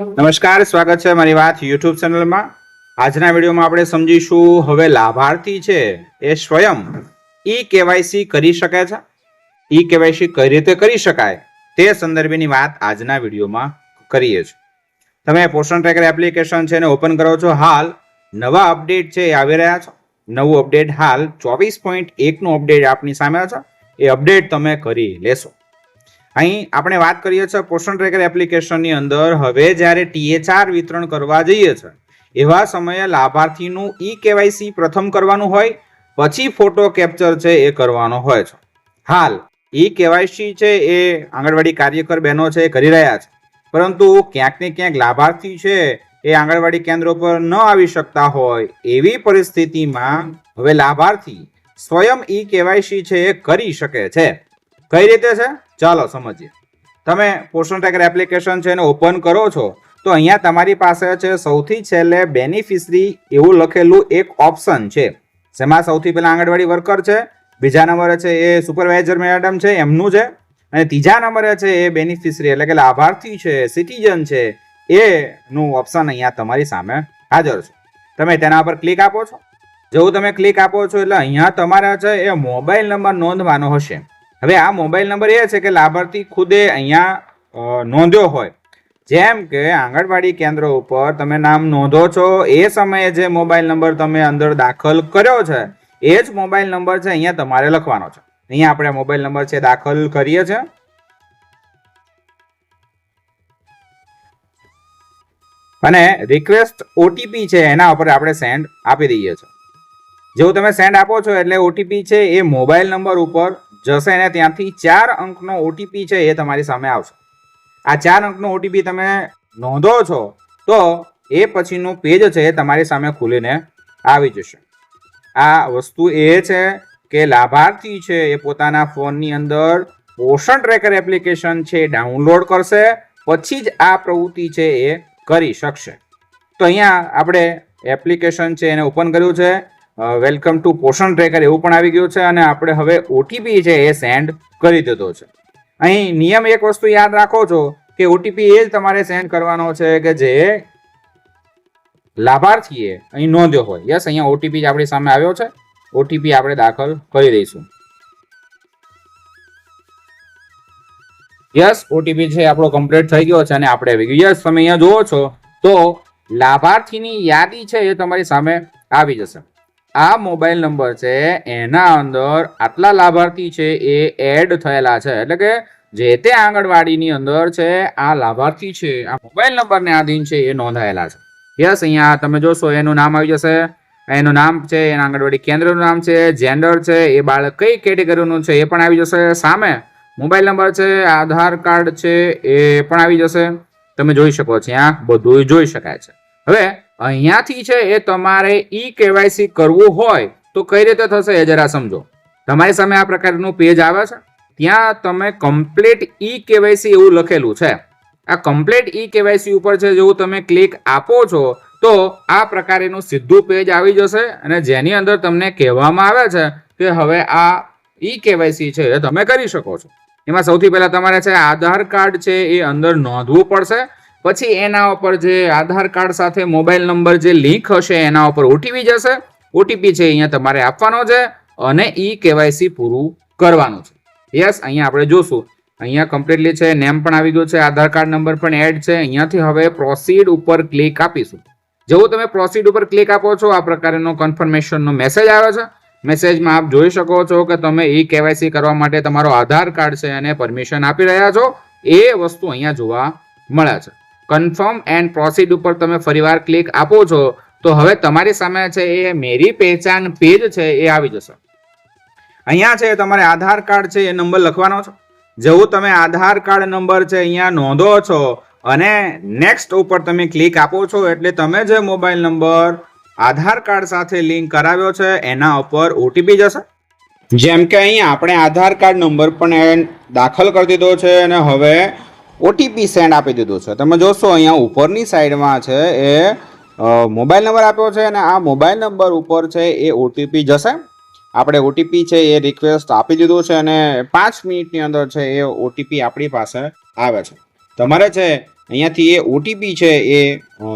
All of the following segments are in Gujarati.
નમસ્કાર, સ્વાગત છે મારી વાત યુટ્યુબ ચેનલમાં. આજના વિડીયોમાં આપણે સમજીશું, હવે લાભાર્થી છે એ સ્વયં ઈ કેવાયસી કરી શકે છે? ઈ કેવાયસી કઈ રીતે કરી શકાય? તે સંદર્ભેની વાત આજના વિડીયોમાં કરીએ છીએ. તમે પોષણ ટ્રેકર એપ્લિકેશન છે એને ઓપન કરો છો, હાલ નવા અપડેટ છે એ આવી રહ્યા છો. નવું અપડેટ હાલ ચોવીસ પોઈન્ટ એકનું અપડેટ આપની સામે છે. એ અપડેટ તમે કરી લેશો. અહીં આપણે વાત કરીએ છીએ પોષણ ટ્રેકર એપ્લિકેશનની અંદર. હવે જ્યારે ટીએચઆર વિતરણ કરવા જઈએ છે એવા સમયે લાભાર્થીનું ઈ કેવાયસી પ્રથમ કરવાનું હોય, પછી ફોટો કેપ્ચર છે એ કરવાનો હોય છે. હાલ ઈ કેવાયસી છે એ આંગણવાડી કાર્યકર બહેનો છે એ કરી રહ્યા છે. પરંતુ ક્યાંક ને ક્યાંક લાભાર્થી છે એ આંગણવાડી કેન્દ્રો પર ન આવી શકતા હોય એવી પરિસ્થિતિમાં હવે લાભાર્થી સ્વયં ઈ કેવાયસી છે એ કરી શકે છે. કઈ રીતે છે? ચાલો સમજીએ. તમે પોષણ ટ્રેકર એપ્લિકેશન છે એને ઓપન કરો છો, તો અહીંયા તમારી પાસે છે સૌથી છેલ્લે બેનિફિશરી એવું લખેલું એક ઓપ્શન છે. જેમાં સૌથી પહેલાં આંગણવાડી વર્કર છે, બીજા નંબરે છે એ સુપરવાઇઝર મેડમ છે, એમનું છે. અને ત્રીજા નંબરે છે એ બેનિફિશરી એટલે કે લાભાર્થી છે સિટીઝન છે, એનું ઓપ્શન અહીંયા તમારી સામે હાજર છે. તમે તેના પર ક્લિક આપો છો. જેવું તમે ક્લિક આપો છો એટલે અહીંયા તમારે છે એ મોબાઈલ નંબર નોંધવાનો હશે. હવે આ મોબાઈલ નંબર એ છે કે લાભાર્થી ખુદે અહીંયા નોંધ્યો હોય. જેમ કે આંગણવાડી કેન્દ્ર ઉપર તમે નામ નોંધો છો, એ સમયે જે મોબાઈલ નંબર તમે અંદર દાખલ કર્યો છે, એ જ મોબાઈલ નંબર છે અહીંયા તમારે લખવાનો છે. અહીંયા આપણે મોબાઈલ નંબર છે દાખલ કરીએ છીએ અને રિક્વેસ્ટ ઓટીપી છે એના ઉપર આપણે સેન્ડ આપી દઈએ છીએ જેવું તમે સેન્ડ આપો છો એટલે ઓટીપી છે એ મોબાઈલ નંબર ઉપર જશે ને ત્યાંથી ચાર અંકનો ઓટીપી છે એ તમારી સામે આવશે. આ ચાર અંકનો ઓટીપી તમે નોંધો છો, તો એ પછીનું પેજ છે એ તમારી સામે ખુલીને આવી જશે. આ વસ્તુ એ છે કે લાભાર્થી છે એ પોતાના ફોનની અંદર પોષણ ટ્રેકર એપ્લિકેશન છે ડાઉનલોડ કરશે, પછી જ આ પ્રવૃત્તિ છે એ કરી શકશે. તો અહીંયા આપણે એપ્લિકેશન છે એને ઓપન કર્યું છે. વેલકમ ટુ પોષણ ટ્રેકર એવું પણ આવી ગયું છે અને આપણે હવે ઓટીપી છે એ સેન્ડ કરી દીધો છે. અહીં નિયમ એક વસ્તુ યાદ રાખો છો કે ઓટીપી એ જ તમારે સેન્ડ કરવાનો છે કે જે લાભાર્થીએ અહીં નોંધ્યો હોય. યસ અહીંયા ઓટીપી આપણી સામે આવ્યો છે. ઓટીપી આપણે દાખલ કરી દઈશું. યસ ઓટીપી છે આપણો કમ્પ્લીટ થઈ ગયો છે અને આપણે આવી ગયું. યસ તમે અહીંયા જુઓ છો તો લાભાર્થીની યાદી છે એ તમારી સામે આવી જશે. આ મોબાઈલ નંબર છે, એના અંદર આટલા લાભાર્થી છે એ એડ થયેલા છે. એટલે કે જે તે આંગણવાડીની અંદર છે, આ લાભાર્થી છે, આ મોબાઈલ નંબરને આધીન છે એ નોંધાયેલા છે. યસ, અહીંયા તમે જોશો એનું નામ આવી જશે. એનું નામ છે, એના આંગણવાડી કેન્દ્રનું નામ છે, જેન્ડર છે, એ બાળક કઈ કેટેગરીનું છે એ પણ આવી જશે. સામે મોબાઈલ નંબર છે, આધાર કાર્ડ છે એ પણ આવી જશે. તમે જોઈ શકો છો ત્યાં બધું જોઈ શકાય છે. હવે અહીંયાથી છે એ તમારે ઈ કેવાયસી કરવું હોય તો કઈ રીતે થશે એ જરા સમજો. તમારી સામે આ પ્રકારનું પેજ આવે છે. ત્યાં તમે કમ્પ્લીટ ઈ કેવાયસી એવું લખેલું છે. આ કમ્પ્લીટ ઈ કેવાયસી ઉપર છે જેવું તમે ક્લિક આપો છો તો આ પ્રકારેનું સીધું પેજ આવી જશે અને જેની અંદર તમને કહેવામાં આવે છે કે હવે આ ઈ કેવાયસી છે એ તમે કરી શકો છો. એમાં સૌથી પહેલા તમારે છે આધાર કાર્ડ છે એ અંદર નોંધવું પડશે. પછી એના ઉપર જે આધાર કાર્ડ સાથે મોબાઈલ નંબર જે લિંક હશે એના ઉપર ઓટીપી જશે. ઓટીપી છે અહીંયા તમારે આપવાનો છે અને ઈ કેવાયસી પૂરું કરવાનું છે. યસ, અહીંયા આપણે જોશું. અહીંયા કમ્પ્લીટલી છે નેમ પણ આવી ગયું છે, આધાર કાર્ડ નંબર પણ એડ છે. અહીંયાથી હવે પ્રોસીડ ઉપર ક્લિક આપીશું. જેવું તમે પ્રોસીડ ઉપર ક્લિક આપો છો, આ પ્રકારનો કન્ફર્મેશનનો મેસેજ આવે છે. મેસેજમાં આપ જોઈ શકો છો કે તમે ઈ કેવાયસી કરવા માટે તમારો આધાર કાર્ડ છે અને પરમિશન આપી રહ્યા છો. એ વસ્તુ અહીંયા જોવા મળે છે. કન્ફર્મ એન્ડ પ્રોસીડ ઉપર તમે ફરીવાર ક્લિક આપો છો, તો હવે તમારી સામે છે એ મેરી પહેચાન પેજ છે એ આવી જશે. અહીંયા છે તમારે આધાર કાર્ડ છે, એ નંબર લખવાનો છે. જેવું તમે આધાર કાર્ડ નંબર છે અહીંયા નોંધો છો અને નેક્સ્ટ ઉપર તમે ક્લિક આપો છો, એટલે તમે જે મોબાઈલ નંબર આધાર કાર્ડ સાથે લિંક કરાવ્યો છે, એના ઉપર ઓટીપી જશે. જેમ કે અહીંયા આપણે આધાર કાર્ડ નંબર પણ દાખલ કરી દીધો છે અને હવે ઓટીપી સેન્ડ આપી દીધું છે. તમે જોશો, અહીંયા ઉપરની સાઈડમાં છે એ મોબાઈલ નંબર આપ્યો છે અને આ મોબાઈલ નંબર ઉપર છે એ ઓટીપી જશે. આપણે ઓટીપી છે એ રિક્વેસ્ટ આપી દીધું છે અને પાંચ મિનિટની અંદર છે એ ઓટીપી આપણી પાસે આવે છે. તમારે છે અહીંયાથી એ ઓટીપી છે એ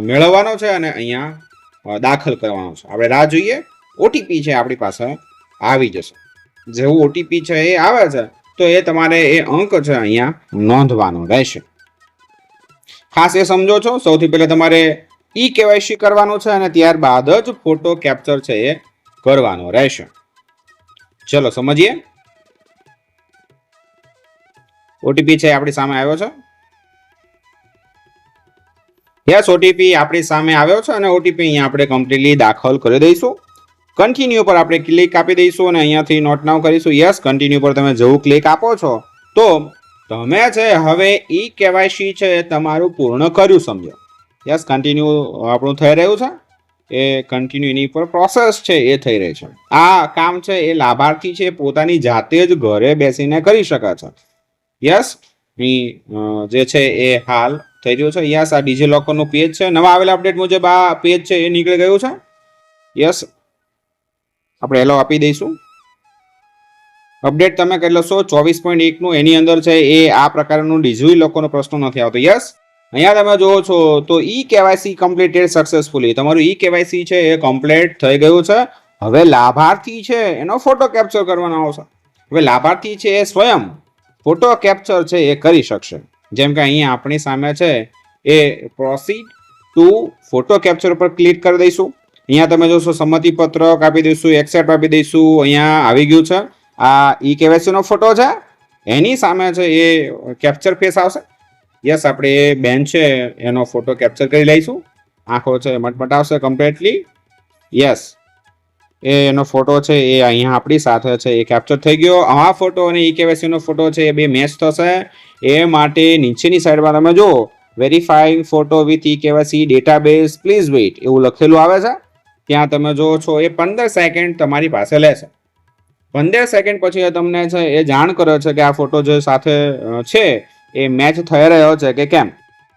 મેળવવાનો છે અને અહીંયા દાખલ કરવાનો છે. આપણે રાહ જોઈએ. ઓટીપી છે આપણી પાસે આવી જશે. જેવું ઓટીપી છે એ આવે છે તો એ તમારે એ અંક છે અહીંયા નોંધવાનો રહેશે. ખાસ એ સમજો છો, સૌથી પહેલાં તમારે ઈ કેવાયસી કરવાનું છે અને ત્યારબાદ જ ફોટો કેપ્ચર છે એ કરવાનો રહેશે. ચલો, સમજીએ? ઓટીપી છે આપણી સામે આવ્યો છે? યસ ઓટીપી આપણી સામે આવ્યો છે અને ઓટીપી અહીંયા આપણે કમ્પ્લીટલી દાખલ કરી દઈશું. કન્ટિન્યુ પર આપણે ક્લિક આપી દઈશું અને અહીંયાથી નોટ નાવ કરીશું. યસ કન્ટિન્યુ પર તમે જવું ક્લિક આપો છો. તો તમે છે હવે ઈ કેવાયસી છે તમારું પૂર્ણ કર્યું સમજો. યસ કન્ટિન્યુ આપણું થઈ રહ્યું છે. એ કન્ટિન્યુ એની પર પ્રોસેસ છે એ થઈ રહી છે. આ કામ છે એ લાભાર્થી છે પોતાની જાતે જ ઘરે બેસીને કરી શકે છે. યસ જે છે એ હાલ થઈ રહ્યું છે. યસ આ ડીજી લોકરનું પેજ છે. નવા આવેલા અપડેટ મુજબ આ પેજ છે એ નીકળી ગયું છે. યસ આપણે એલો આપી દઈશું. અપડેટ તમે કરી લેશો ચોવીસ પોઈન્ટ એકનું એની અંદર છે એ આ પ્રકારનું ડીજી લોકોનો પ્રશ્ન નથી આવતો. યસ અહીંયા તમે જુઓ છો તો ઈ કેવાયસી કમ્પ્લીટેડ સક્સેસફુલી તમારું ઈ કેવાયસી છે એ કમ્પ્લીટ થઈ ગયું છે. હવે લાભાર્થી છે એનો ફોટો કેપ્ચર કરવાનો આવશે. હવે લાભાર્થી છે એ સ્વયં ફોટો કેપ્ચર છે એ કરી શકશે. જેમ કે અહીંયા આપણી સામે છે એ પ્રોસીડ ટુ ફોટો કેપ્ચર પર ક્લિક કરી દઈશું. અહીંયા તમે જોશો સંમતિ પત્રક આપી દઈશું એક્સેપ્ટ આપી દઈશું, અહીંયા આવી ગયું છે. આ ઈ કેવાયસીનો ફોટો છે. એની સામે છે એ કેપ્ચર ફેસ આવશે. યસ આપણે એ બેન છે, એનો ફોટો કેપ્ચર કરી લઈશું. આંખો છે મટમટાવશે કમ્પ્લીટલી યસ એ એનો ફોટો છે, એ અહીંયા આપણી સાથે છે, એ કેપ્ચર થઈ ગયો. આ ફોટો અને ઈ કેવાયસીનો ફોટો છે, એ બે મેચ થશે. એ માટે નીચેની સાઈડમાં તમે જુઓ verifying photo with e KYC database please wait એવું લખેલું આવે છે. ત્યાં તમે જુઓ છો, એ પંદર સેકન્ડ તમારી પાસે લેશે. પંદર સેકન્ડ પછી એ તમને છે, એ જાણ કરે છે કે આ ફોટો જે સાથે છે, એ મેચ થઈ રહ્યો છે કે કેમ?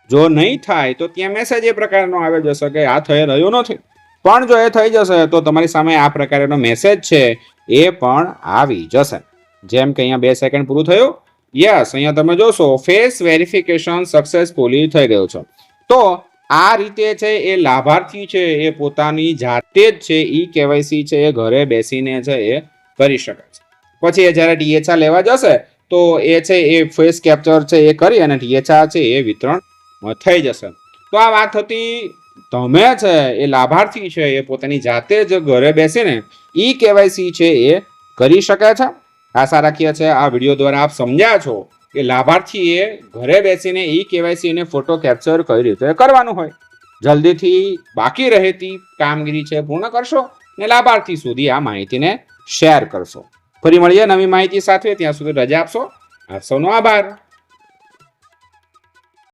જો નહીં થાય તો ત્યાં મેસેજ એ પ્રકારનો આવી જશે કે આ થઈ રહ્યો નથી. પણ જો એ થઈ જશે તો તમારી સામે આ પ્રકારનો મેસેજ છે, એ પણ આવી જશે. જેમ કે અહીંયા બે સેકન્ડ પૂરું થયું. યસ અહીંયા તમે જોશો ફેસ વેરિફિકેશન સક્સેસફુલી થઈ ગયું છે. તો આ રીતે છે એ લાભાર્થી છે એ પોતાની જાતે જ છે ઈ કેવાયસી છે એ ઘરે બેસીને છે એ કરી શકે છે પછી એ જ્યારે ડીએચઆર લેવા જશે તો એ છે એ ફેસ કેપ્ચર છે એ કરી અને ડીએચઆર છે એ વિતરણ થઈ જશે તો આ વાત હતી તમે છે એ લાભાર્થી છે એ પોતાની જાતે જ ઘરે બેસીને ઈ કેવાયસી છે એ કરી શકે છે આશા રાખીએ છે આ વીડિયો દ્વારા આપ સમજ્યા છો કે લાભાર્થીએ ઘરે બેસીને ઈ કેવાયસીને ફોટો કેપ્ચર કઈ રીતે કરવાનું હોય. જલ્દીથી બાકી રહેતી કામગીરી છે પૂર્ણ કરશો ને લાભાર્થી સુધી આ માહિતીને શેર કરશો. ફરી મળીએ નવી માહિતી સાથે. ત્યાં સુધી રજા આપશો. આપ સૌનો આભાર.